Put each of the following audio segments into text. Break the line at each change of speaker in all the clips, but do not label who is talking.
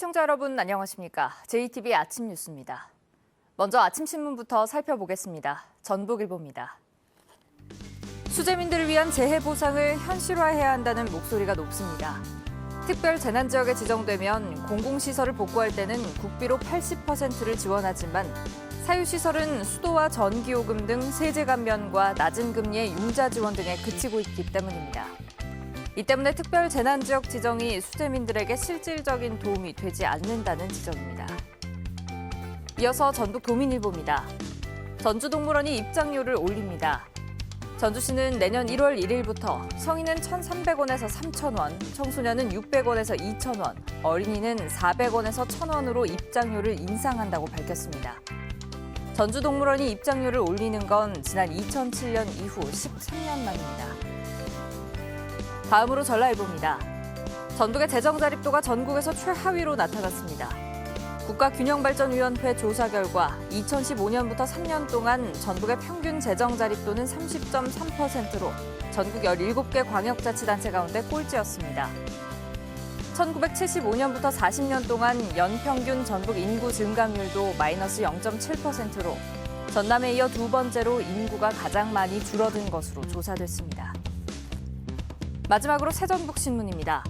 시청자 여러분 안녕하십니까? JTB 아침 뉴스입니다. 먼저 아침 신문부터 살펴보겠습니다. 전북일보입니다. 수재민들을 위한 재해 보상을 현실화해야 한다는 목소리가 높습니다. 특별 재난 지역에 지정되면 공공시설을 복구할 때는 국비로 80%를 지원하지만 사유시설은 수도와 전기요금 등 세제 감면과 낮은 금리의 융자 지원 등에 그치고 있기 때문입니다. 이 때문에 특별 재난 지역 지정이 수재민들에게 실질적인 도움이 되지 않는다는 지적입니다. 이어서 전북 도민일보입니다. 전주동물원이 입장료를 올립니다. 전주시는 내년 1월 1일부터 성인은 1,300원에서 3,000원, 청소년은 600원에서 2,000원, 어린이는 400원에서 1,000원으로 입장료를 인상한다고 밝혔습니다. 전주동물원이 입장료를 올리는 건 지난 2007년 이후 13년 만입니다. 다음으로 전라일보입니다. 전북의 재정 자립도가 전국에서 최하위로 나타났습니다. 국가균형발전위원회 조사 결과 2015년부터 3년 동안 전북의 평균 재정 자립도는 30.3%로 전국 17개 광역자치단체 가운데 꼴찌였습니다. 1975년부터 40년 동안 연평균 전북 인구 증가율도 마이너스 0.7%로 전남에 이어 두 번째로 인구가 가장 많이 줄어든 것으로 조사됐습니다. 마지막으로 새전북 신문입니다.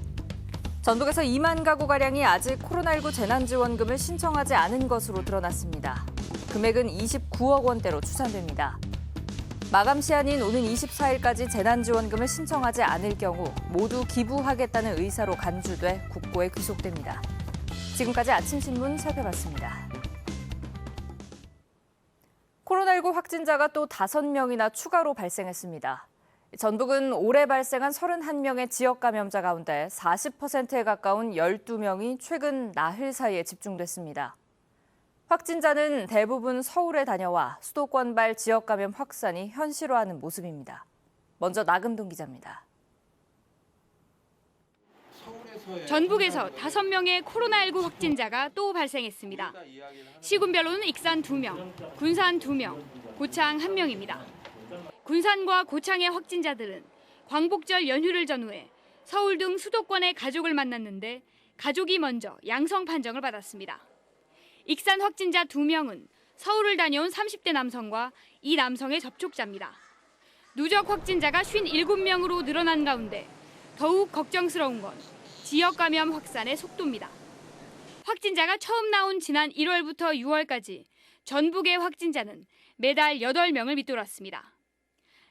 전북에서 2만 가구가량이 아직 코로나19 재난지원금을 신청하지 않은 것으로 드러났습니다. 금액은 29억 원대로 추산됩니다. 마감 시한인 오는 24일까지 재난지원금을 신청하지 않을 경우 모두 기부하겠다는 의사로 간주돼 국고에 귀속됩니다. 지금까지 아침신문 살펴봤습니다. 코로나19 확진자가 또 5명이나 추가로 발생했습니다. 전북은 올해 발생한 31명의 지역 감염자 가운데 40%에 가까운 12명이 최근 나흘 사이에 집중됐습니다. 확진자는 대부분 서울에 다녀와 수도권발 지역 감염 확산이 현실화하는 모습입니다. 먼저 나금동 기자입니다.
전북에서 5명의 코로나19 확진자가 또 발생했습니다. 시군별로는 익산 2명, 군산 2명, 고창 1명입니다. 군산과 고창의 확진자들은 광복절 연휴를 전후해 서울 등 수도권의 가족을 만났는데 가족이 먼저 양성 판정을 받았습니다. 익산 확진자 2명은 서울을 다녀온 30대 남성과 이 남성의 접촉자입니다. 누적 확진자가 57명으로 늘어난 가운데 더욱 걱정스러운 건 지역 감염 확산의 속도입니다. 확진자가 처음 나온 지난 1월부터 6월까지 전북의 확진자는 매달 8명을 밑돌았습니다.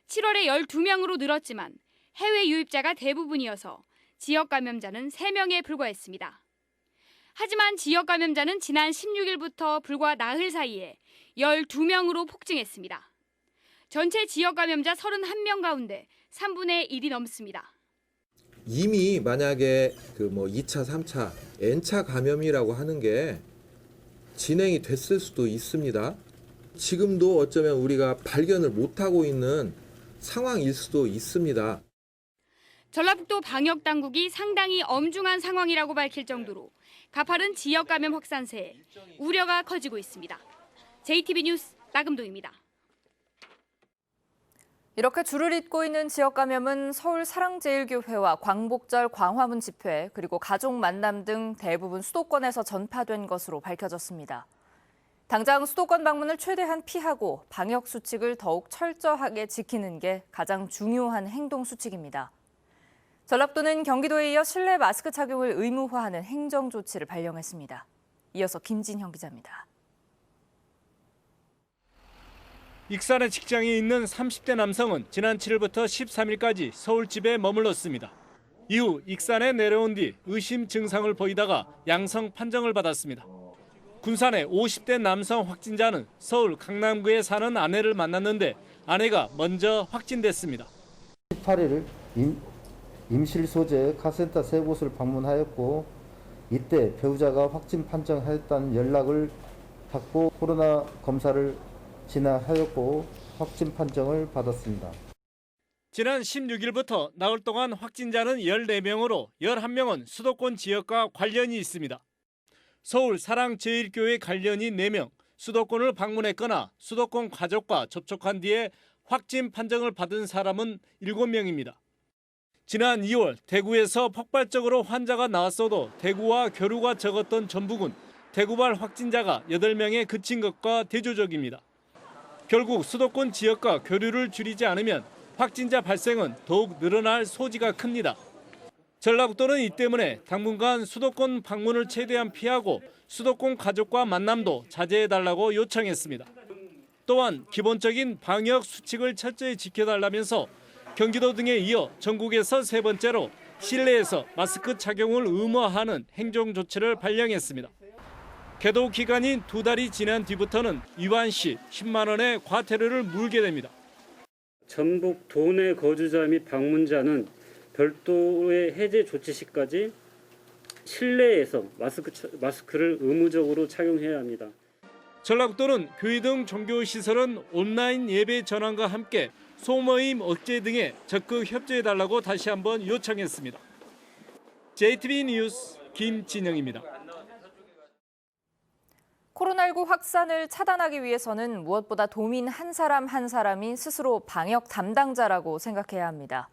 7월에 12명으로 늘었지만 해외 유입자가 대부분이어서 지역 감염자는 3명에 불과했습니다. 하지만 지역 감염자는 지난 16일부터 불과 나흘 사이에 12명으로 폭증했습니다. 전체 지역 감염자 31명 가운데 3분의 1이 넘습니다.
이미 만약에 그 뭐 2차, 3차, N차 감염이라고 하는 게 진행이 됐을 수도 있습니다. 지금도 어쩌면 우리가 발견을 못하고 있는 상황일 수도 있습니다.
전라북도 방역 당국이 상당히 엄중한 상황이라고 밝힐 정도로 가파른 지역 감염 확산세에 우려가 커지고 있습니다. JTB 뉴스 나금동입니다.
이렇게 줄을 잇고 있는 지역 감염은 서울 사랑제일교회와 광복절 광화문 집회 그리고 가족 만남 등 대부분 수도권에서 전파된 것으로 밝혀졌습니다. 당장 수도권 방문을 최대한 피하고 방역 수칙을 더욱 철저하게 지키는 게 가장 중요한 행동 수칙입니다. 전라북도는 경기도에 이어 실내 마스크 착용을 의무화하는 행정 조치를 발령했습니다. 이어서 김진형 기자입니다.
익산에 직장이 있는 30대 남성은 지난 7일부터 13일까지 서울집에 머물렀습니다. 이후 익산에 내려온 뒤 의심 증상을 보이다가 양성 판정을 받았습니다. 군산의 50대 남성 확진자는 서울 강남구에 사는 아내를 만났는데 아내가 먼저 확진됐습니다.
18일 임, 임실 소재 카센터 세 곳을 방문하였고 이때 배우자가 확진 판정하였다는 연락을 받고 코로나 검사를 진행하였고 확진 판정을 받았습니다.
지난 16일부터 나흘 동안 확진자는 14명으로 11명은 수도권 지역과 관련이 있습니다. 서울 사랑제일교회 관련이 4명, 수도권을 방문했거나 수도권 가족과 접촉한 뒤에 확진 판정을 받은 사람은 7명입니다. 지난 2월 대구에서 폭발적으로 환자가 나왔어도 대구와 교류가 적었던 전북은 대구발 확진자가 8명에 그친 것과 대조적입니다. 결국 수도권 지역과 교류를 줄이지 않으면 확진자 발생은 더욱 늘어날 소지가 큽니다. 전라북도는 이 때문에 당분간 수도권 방문을 최대한 피하고 수도권 가족과 만남도 자제해달라고 요청했습니다. 또한 기본적인 방역 수칙을 철저히 지켜달라면서 경기도 등에 이어 전국에서 세 번째로 실내에서 마스크 착용을 의무화하는 행정 조치를 발령했습니다. 개도 기간인 두 달이 지난 뒤부터는 위반 시 10만 원의 과태료를 물게 됩니다.
전북 도내 거주자 및 방문자는 별도의 해제 조치 시까지 실내에서 마스크, 차- 마스크를 의무적으로 착용해야 합니다.
전라북도는 교회 등 종교 시설은 온라인 예배 전환과 함께 소모임 억제 등에 적극 협조해 달라고 다시 한번 요청했습니다. JTB 뉴스 김진영입니다.
코로나19 확산을 차단하기 위해서는 무엇보다 도민 한 사람 한 사람이 스스로 방역 담당자라고 생각해야 합니다.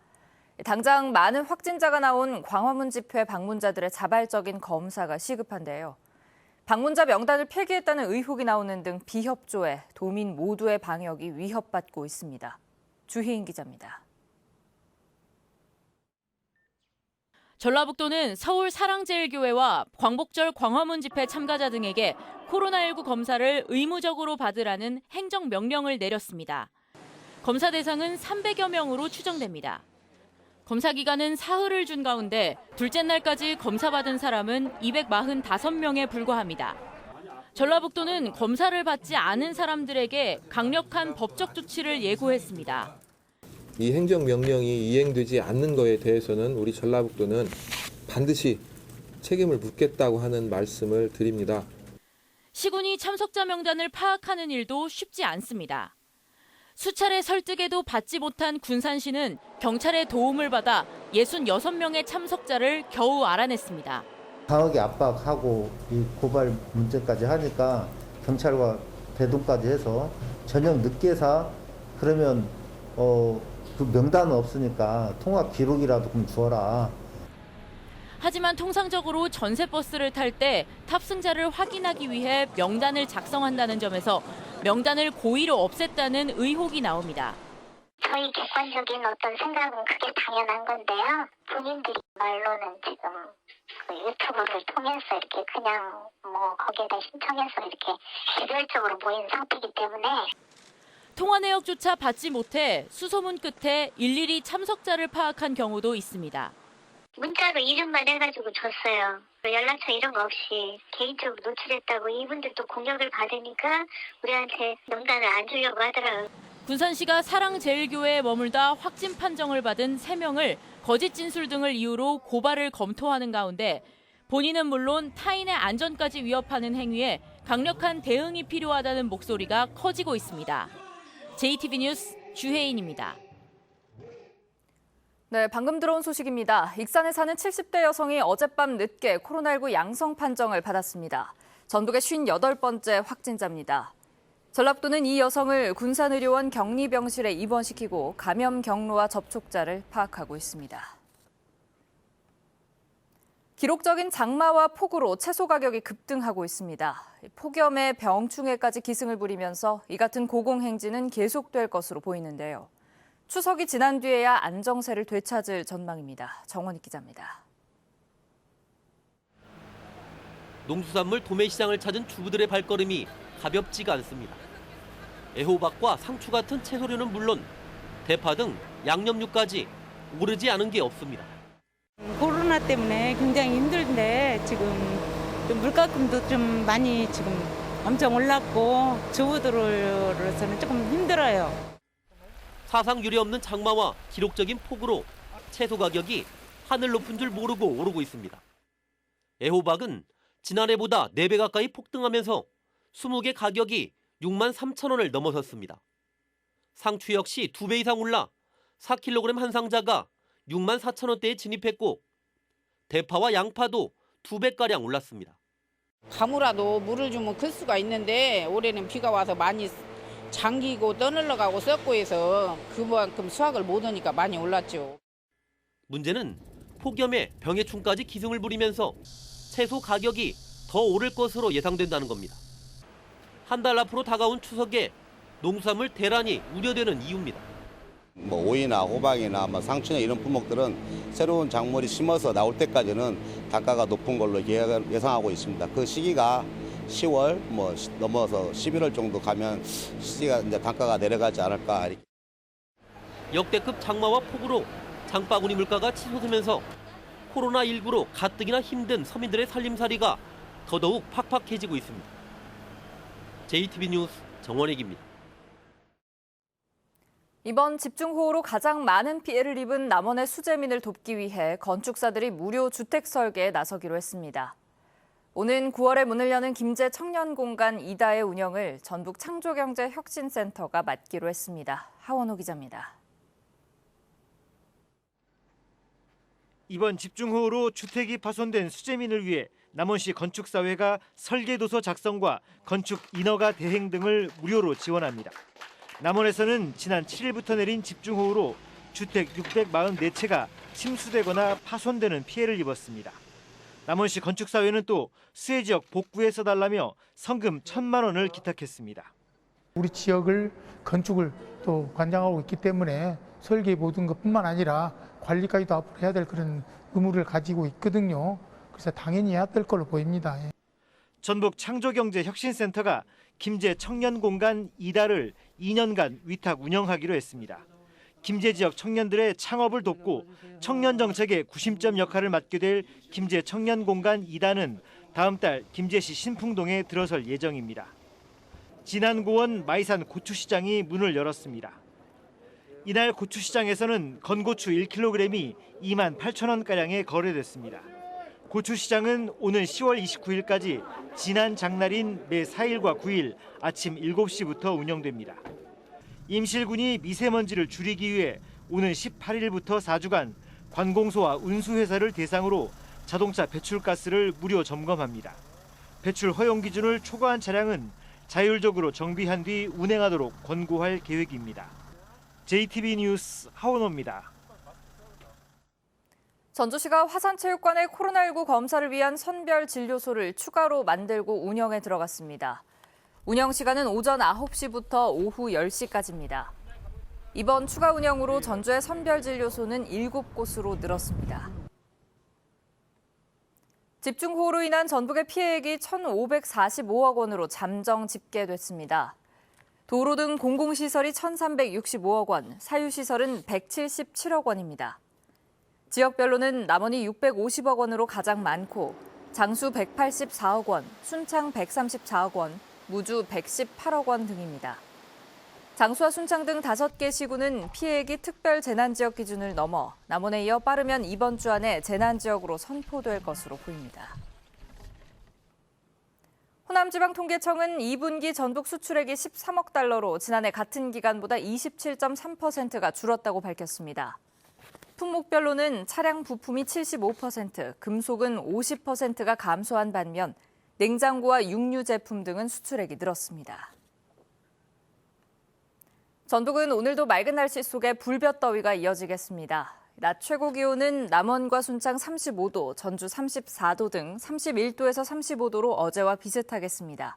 당장 많은 확진자가 나온 광화문 집회 방문자들의 자발적인 검사가 시급한데요. 방문자 명단을 폐기했다는 의혹이 나오는 등 비협조에 도민 모두의 방역이 위협받고 있습니다. 주희인 기자입니다.
전라북도는 서울 사랑제일교회와 광복절 광화문 집회 참가자 등에게 코로나19 검사를 의무적으로 받으라는 행정 명령을 내렸습니다. 검사 대상은 300여 명으로 추정됩니다. 검사 기간은 사흘을 준 가운데 둘째 날까지 검사받은 사람은 245명에 불과합니다. 전라북도는 검사를 받지 않은 사람들에게 강력한 법적 조치를 예고했습니다.
이 행정명령이 이행되지 않는 거에 대해서는 우리 전라북도는 반드시 책임을 묻겠다고 하는 말씀을 드립니다.
시군이 참석자 명단을 파악하는 일도 쉽지 않습니다. 수차례 설득에도 받지 못한 군산 시는 경찰의 도움을 받아 66명의 참석자를 겨우 알아냈습니다.
강하게 압박하고 이 고발 문제까지 하니까 경찰과 대동까지 해서 저녁 늦게사 그러면 어 그 명단은 없으니까 통화 기록이라도 좀 주어라.
하지만 통상적으로 전세 버스를 탈 때 탑승자를 확인하기 위해 명단을 작성한다는 점에서 명단을 고의로 없앴다는 의혹이 나옵니다.
저희 객관적인 어떤 생각은 그게 당연한 건데요. 본인들이 말로는 지금 그 유튜브를 통해서 이렇게 그냥 뭐 거기에다 신청해서 이렇게 개별적으로 모인 상태이기 때문에
통화 내역조차 받지 못해 수소문 끝에 일일이 참석자를 파악한 경우도 있습니다.
문자로 이름만 해가지고 줬어요. 연락처 이런 거 없이 개인적으로 노출했다고 이분들도 공격을 받으니까 우리한테 명단을 안 주려고 하더라고요.
군산시가 사랑제일교회에 머물다 확진 판정을 받은 3명을 거짓 진술 등을 이유로 고발을 검토하는 가운데 본인은 물론 타인의 안전까지 위협하는 행위에 강력한 대응이 필요하다는 목소리가 커지고 있습니다. JTB 뉴스 주혜인입니다.
네, 방금 들어온 소식입니다. 익산에 사는 70대 여성이 어젯밤 늦게 코로나19 양성 판정을 받았습니다. 전국의 58번째 확진자입니다. 전라북도는 이 여성을 군산의료원 격리병실에 입원시키고 감염 경로와 접촉자를 파악하고 있습니다. 기록적인 장마와 폭우로 채소 가격이 급등하고 있습니다. 폭염에 병충해까지 기승을 부리면서 이 같은 고공행진은 계속될 것으로 보이는데요. 추석이 지난 뒤에야 안정세를 되찾을 전망입니다. 정원익 기자입니다.
농수산물 도매시장을 찾은 주부들의 발걸음이 가볍지가 않습니다. 애호박과 상추 같은 채소류는 물론 대파 등 양념류까지 오르지 않은 게 없습니다.
코로나 때문에 굉장히 힘든데 지금 좀 물가금도 좀 많이 지금 엄청 올랐고 주부들로서는 조금 힘들어요.
사상 유례 없는 장마와 기록적인 폭우로 채소 가격이 하늘 높은 줄 모르고 오르고 있습니다. 애호박은 지난해보다 4배 가까이 폭등하면서 20개 가격이 6만 3천 원을 넘어섰습니다. 상추 역시 2배 이상 올라 4kg 한 상자가 6만 4천 원대에 진입했고 대파와 양파도 2배가량 올랐습니다.
가무라도 물을 주면 클 수가 있는데 올해는 비가 와서 많이 잠기고 떠늘러 가고 썩고 해서 그만큼 수확을 못 하니까 많이 올랐죠.
문제는 폭염에 병해충까지 기승을 부리면서 채소 가격이 더 오를 것으로 예상된다는 겁니다. 한 달 앞으로 다가온 추석에 농수산물 대란이 우려되는 이유입니다.
뭐 오이나 호박이나 뭐 상추나 이런 품목들은 새로운 작물이 심어서 나올 때까지는 단가가 높은 걸로 예- 예상하고 있습니다. 그 시기가 10월 뭐 시- 넘어서 11월 정도 가면 시기가 이제 단가가 내려가지 않을까.
역대급 장마와 폭우로 장바구니 물가가 치솟으면서 코로나19로 가뜩이나 힘든 서민들의 살림살이가 더더욱 팍팍해지고 있습니다. JTB 뉴스 정원익입니다.
이번 집중호우로 가장 많은 피해를 입은 남원의 수재민을 돕기 위해 건축사들이 무료 주택 설계에 나서기로 했습니다. 오는 9월에 문을 여는 김제 청년공간 이다의 운영을 전북 창조경제혁신센터가 맡기로 했습니다. 하원호 기자입니다.
이번 집중호우로 주택이 파손된 수재민을 위해 남원시 건축사회가 설계도서 작성과 건축 인허가 대행 등을 무료로 지원합니다. 남원에서는 지난 7일부터 내린 집중호우로 주택 644채가 침수되거나 파손되는 피해를 입었습니다. 남원시 건축사회는 또 수해 지역 복구에 써달라며 성금 1천만 원을 기탁했습니다.
우리 지역을 건축을 또 관장하고 있기 때문에 설계 모든 것뿐만 아니라 관리까지도 앞으로 해야 될 그런 의무를 가지고 있거든요. 그래서 당연히 해야 될 걸로 보입니다. 예.
전북 창조경제혁신센터가 김제 청년공간 이달을 2년간 위탁 운영하기로 했습니다. 김제 지역 청년들의 창업을 돕고 청년 정책의 구심점 역할을 맡게 될 김제 청년 공간 이단은 다음 달 김제시 신풍동에 들어설 예정입니다. 지난 9월 마이산 고추시장이 문을 열었습니다. 이날 고추시장에서는 건고추 1kg이 2만 8천 원가량에 거래됐습니다. 고추시장은 오는 10월 29일까지 지난 장날인 매 4일과 9일 아침 7시부터 운영됩니다. 임실군이 미세먼지를 줄이기 위해 오는 18일부터 4주간 관공소와 운수회사를 대상으로 자동차 배출가스를 무료 점검합니다. 배출 허용 기준을 초과한 차량은 자율적으로 정비한 뒤 운행하도록 권고할 계획입니다. JTB 뉴스 하원호입니다.
전주시가 화산체육관에 코로나19 검사를 위한 선별 진료소를 추가로 만들고 운영에 들어갔습니다. 운영 시간은 오전 9시부터 오후 10시까지입니다. 이번 추가 운영으로 전주의 선별 진료소는 7곳으로 늘었습니다. 집중호우로 인한 전북의 피해액이 1,545억 원으로 잠정 집계됐습니다. 도로 등 공공시설이 1,365억 원, 사유시설은 177억 원입니다. 지역별로는 남원이 650억 원으로 가장 많고 장수 184억 원, 순창 134억 원, 무주 118억 원 등입니다. 장수와 순창 등 5개 시구는 피해액이 특별 재난지역 기준을 넘어 남원에 이어 빠르면 이번 주 안에 재난지역으로 선포될 것으로 보입니다. 호남지방통계청은 2분기 전북 수출액이 13억 달러로 지난해 같은 기간보다 27.3%가 줄었다고 밝혔습니다. 품목별로는 차량 부품이 75%, 금속은 50%가 감소한 반면 냉장고와 육류 제품 등은 수출액이 늘었습니다. 전북은 오늘도 맑은 날씨 속에 불볕더위가 이어지겠습니다. 낮 최고 기온은 남원과 순창 35도, 전주 34도 등 31도에서 35도로 어제와 비슷하겠습니다.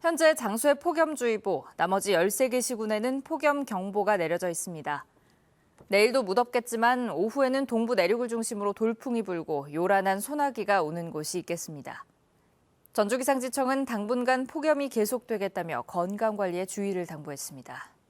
현재 장수의 폭염주의보, 나머지 13개 시군에는 폭염경보가 내려져 있습니다. 내일도 무덥겠지만 오후에는 동부 내륙을 중심으로 돌풍이 불고 요란한 소나기가 오는 곳이 있겠습니다. 전주기상지청은 당분간 폭염이 계속되겠다며 건강관리에 주의를 당부했습니다.